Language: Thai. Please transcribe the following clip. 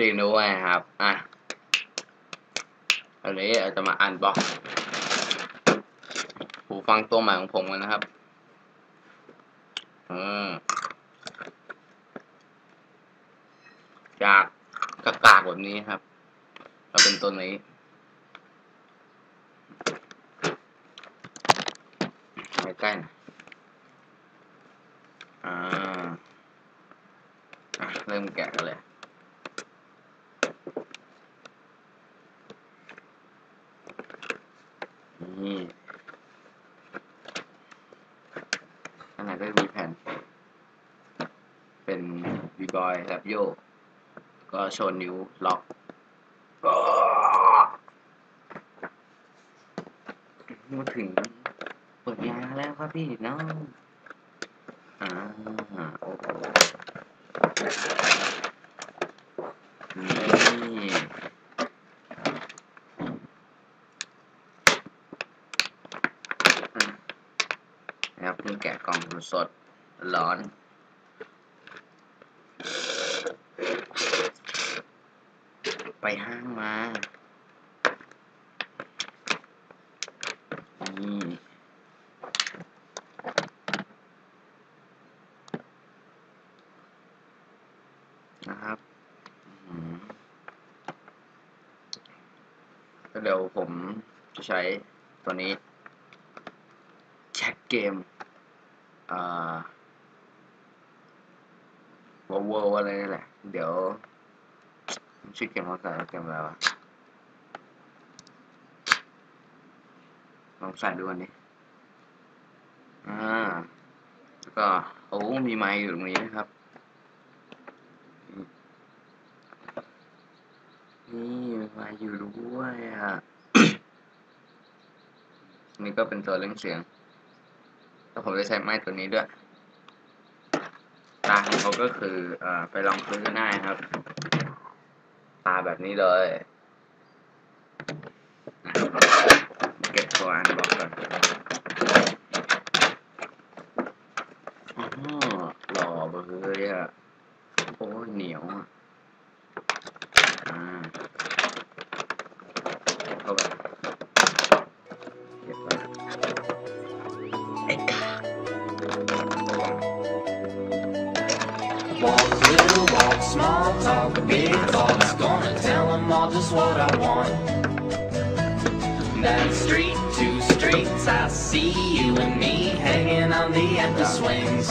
จริงด้วยครับ อะ อันนี้เราจะมาอันบ็อกหูฟังตัวใหม่ของผมกันนะครับ อืม จากกากากแบบนี้ครับ เราเป็นตัวนี้ ใกล้หน่อยอ่าอะเริ่มแกะกันเลย นี่ข้างในก็จะมีแผ่น เป็นบีบอยแรปโยกก็โชว์นิ้วล็อกมาถึงเปิดยาแล้วครับพี่น้องอ่าโอ้โหนี่อะ นะครับเพิ่งแกะกล่องสดร้อนไปห้างมานี่นะครับ เดี๋ยวผมจะใช้ตัวนี้ แช็คเกม อ่าวอลวอะไรนี่แหละ เดี๋ยวชื่อเกมเขาใส่เกมอะไรวะลองใส่ดูอันนี้อ่าแล้วก็โอ้มีไมค์อยู่ตรงนี้นะครับ นี่มาอยู่ด้วยอะ นี่ก็เป็นตัวเร่งเสียง แล้วผมจะใช้ไม้ตัวนี้ด้วยตาของเขาก็คือเอ่อไปลองซื้อได้ครับ ตาแบบนี้เลยเก็บตัวอันบอกก่อนอ๋อหล่อเลยอะโอ้เหนียวอะ Walk, little walk, small talk, big thoughts. Gonna tell them all just what I want. That street, two streets, I see you and me hanging on the empty swings.